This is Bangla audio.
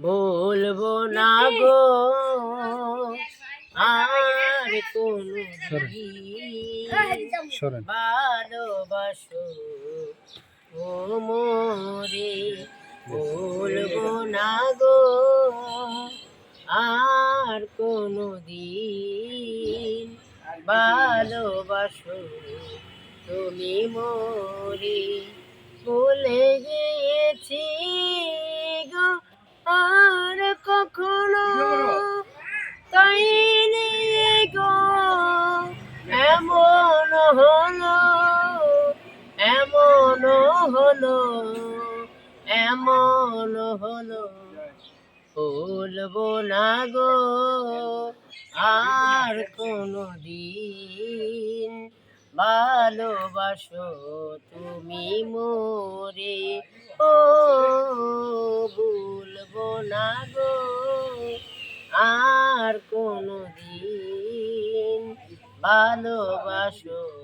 বলব না গো। আর কোনো ভালোবাসো। ও মোরে বলব না গো। আর কোনো দিন ভালোবাসো। তুমি মোরে বলে হলো, এমন হলো এমন হলো। বলব না গো, আর কোনো দিন ভালোবাসো তুমি মোরে। ও ভুলবো না গো, আর কোনো দিন ভালোবাসো